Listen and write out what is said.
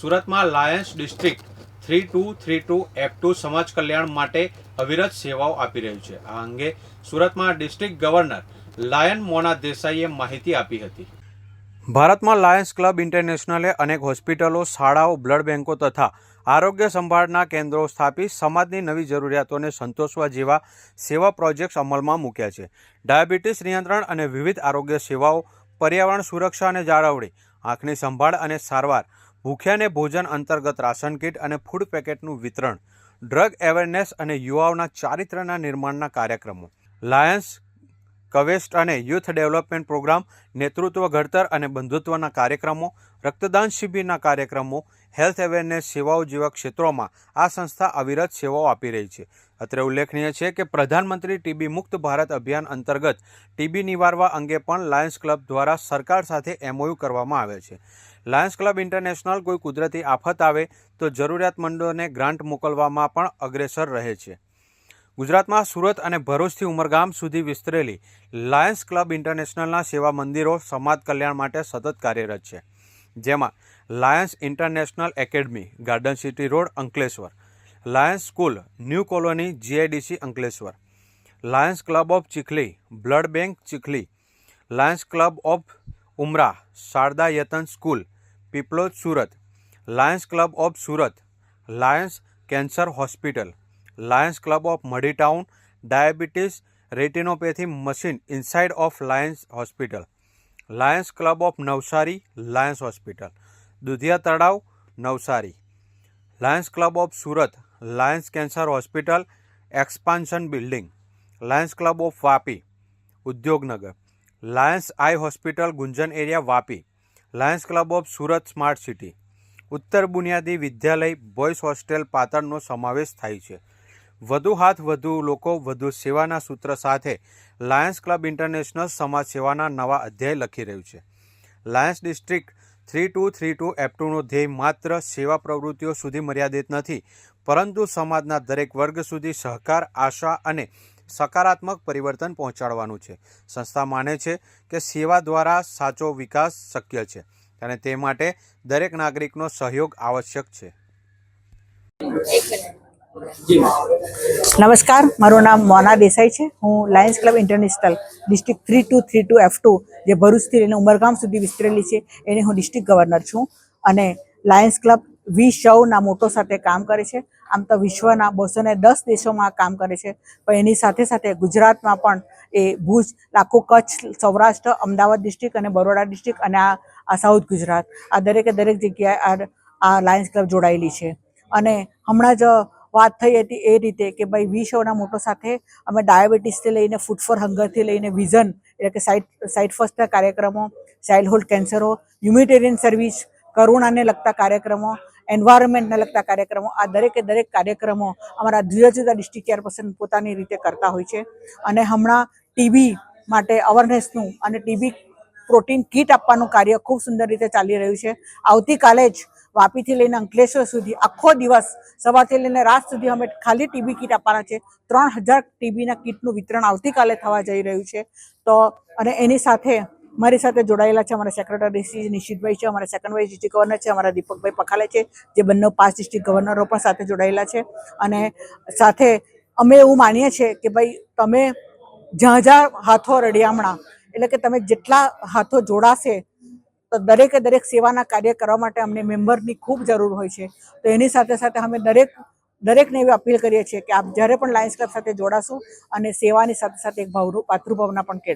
સુરતમાં lions district three two three two F two સમાજ કલ્યાણ માટે અવિરત સેવાઓ આપી રહ્યું છે. આ અંગે સુરતમાં ડિસ્ટ્રિક્ટ ગવર્નર લાયન મોના દેસાઈએ માહિતી આપી હતી. ભારતમાં લાયન્સ ક્લબ ઇન્ટરનેશનલે અનેક હોસ્પિટલો, શાળાઓ, બ્લડ બેંકો તથા આરોગ્ય સંભાળના કેન્દ્રો સ્થાપી સમાજની નવી જરૂરિયાતોને સંતોષવા જેવા સેવા પ્રોજેક્ટ્સ અમલમાં મૂક્યા છે. ડાયાબિટીસ નિયંત્રણ અને વિવિધ આરોગ્ય સેવાઓ, પર્યાવરણ સુરક્ષા અને જાળવણી, આંખની સંભાળ અને સારવાર ભૂખ્યાને ભોજન અંતર્ગત રાશન કીટ અને ફૂડ પેકેટનું વિતરણ ડ્રગ અવેરનેસ અને યુવાઓના ચારિત્ર્યના નિર્માણના કાર્યક્રમો. લાયન્સ કવેસ્ટ અને યુથ ડેવલપમેન્ટ પ્રોગ્રામ નેતૃત્વ ઘડતર અને બંધુત્વના કાર્યક્રમો, રક્તદાન શિબિરના કાર્યક્રમો હેલ્થ અવેરનેસ સેવાઓ જેવા ક્ષેત્રોમાં આ સંસ્થા અવિરત સેવાઓ આપી રહી છે. અત્રે ઉલ્લેખનીય છે કે પ્રધાનમંત્રી ટીબી મુક્ત ભારત અભિયાન અંતર્ગત ટીબી નિવારવા અંગે પણ લાયન્સ ક્લબ દ્વારા સરકાર સાથે એમઓયુ કરવામાં આવે છે. લાયન્સ ક્લબ ઇન્ટરનેશનલ કોઈ કુદરતી આફત આવે તો જરૂરિયાતમંદોને ગ્રાન્ટ મોકલવામાં પણ અગ્રેસર રહે છે. ગુજરાતમાં સુરત અને ભરૂચથી ઉમરગામ સુધી વિસ્તરેલી લાયન્સ ક્લબ ઇન્ટરનેશનલના સેવા મંદિરો સમાજ કલ્યાણ માટે સતત કાર્યરત છે. જેમાં lions international academy, garden city road, Ankleshwar. Lions school, new colony, GIDC, Ankleshwar. Lions club of Chikhli, blood bank Chikhli. Lions club of Umra, Sharda Yatan school. Piplod Surat lions club of Surat lions cancer hospital lions club of Madhi town diabetes retinopathy machine inside of lions hospital lions club of Navsari lions hospital Dudhiya Talav Navsari lions club of Surat lions cancer hospital expansion building lions club of Vapi Udyognagar lions eye hospital Gunjan area Vapi lions club of Surat smart city. ઉત્તર બુનિયાદી વિદ્યાલય boys hostel પાટણનો સમાવેશ થાય છે. વધુ હાથ વધુ લોકો વધુ સેવાના સૂત્ર સાથે લાયન્સ ક્લબ ઇન્ટરનેશનલ સમાજ સેવાના નવા અધ્યાય લખી રહ્યું છે. Lions district three two three two F ટુનો ધ્યેય માત્ર સેવા પ્રવૃત્તિઓ સુધી મર્યાદિત નથી, પરંતુ સમાજના દરેક વર્ગ સુધી સહકાર, આશા અને સકારાત્મક પરિવર્તન પહોંચાડવાનું છે. સંસ્થા માને છે કે સેવા દ્વારા સાચો વિકાસ શક્ય છે અને તે માટે દરેક નાગરિકનો સહયોગ આવશ્યક છે. નમસ્કાર, મારું નામ મોના દેસાઈ છે. હું lions club international district three two three two F two જે ભરૂચથી લઈને ઉમરગામ સુધી વિસ્તરેલી છે, એને હું ડિસ્ટ્રિક્ટ ગવર્નર છું. અને લાયન્સ ક્લબ વીસ સૌના મોટો સાથે કામ કરે છે. આમ તો વિશ્વના બસો દસ દેશોમાં કામ કરે છે. પણ એની સાથે સાથે ગુજરાતમાં પણ એ ભુજ આખું કચ્છ, સૌરાષ્ટ્ર, અમદાવાદ ડિસ્ટ્રિક્ટ અને બરોડા ડિસ્ટ્રિક્ટ અને આ સાઉથ ગુજરાત, આ દરેકે દરેક જગ્યાએ આ લાયન્સ ક્લબ જોડાયેલી છે. અને હમણાં જ વાત થઈ હતી એ રીતે કે ભાઈ વી શોના મોટો સાથે અમે ડાયાબિટીસથી લઈને ફૂડ ફોર હંગરથી લઈને વિઝન એટલે કે સાઇટ સાઇટ ફર્સ્ટના કાર્યક્રમો, ચાઇલ્ડહુડ કેન્સરો હ્યુમિટેરિયન સર્વિસ કરુણાને લગતા કાર્યક્રમો એન્વાયરમેન્ટને લગતા કાર્યક્રમો, આ દરેકે દરેક કાર્યક્રમો અમારા જુદા જુદા ડિસ્ટ્રિક્ટ ચેરપર્સન પોતાની રીતે કરતા હોય છે. અને હમણાં ટીબી માટે અવેરનેસનું અને ટીબી પ્રોટીન કીટ આપવાનું કાર્ય ખૂબ સુંદર રીતે ચાલી રહ્યું છે. આવતીકાલે જ વાપીથી લઈને અંકલેશ્વર સુધી આખો દિવસ સવારથી લઈને રાત સુધી અમે ખાલી ટીબી કીટ આપવાના છે. ત્રણ હજાર ટીબીના કીટનું વિતરણ આવતીકાલે થવા જઈ રહ્યું છે. તો અને એની સાથે મારી સાથે જોડાયેલા છે, અમારા સેક્રેટરી શ્રી નિશિતભાઈ છે, અમારા સેકન્ડ વાઇસ ડિસ્ટ્રિક્ટ ગવર્નર છે, અમારા દીપકભાઈ પખાલે છે, જે બંને પાંચ ડિસ્ટ્રિક્ટ ગવર્નરો પણ સાથે જોડાયેલા છે. અને સાથે અમે એવું માનીએ છીએ કે ભાઈ, તમે જ્યાં જ્યાં હાથો રડિયામણા એટલે કે તમે જેટલા હાથો જોડાશે, તો દરેકે દરેક સેવાના કાર્ય કરવા માટે અમને મેમ્બરની ખૂબ જરૂર હોય છે. તો એની સાથે સાથે અમે દરેક, દરેકને એવી અપીલ કરીએ છીએ કે આપ જ્યારે પણ લાયન્સ ક્લબ સાથે જોડાશો અને સેવાની સાથે સાથે એક ભાવરૂ માતૃભાવના પણ કેળવશો.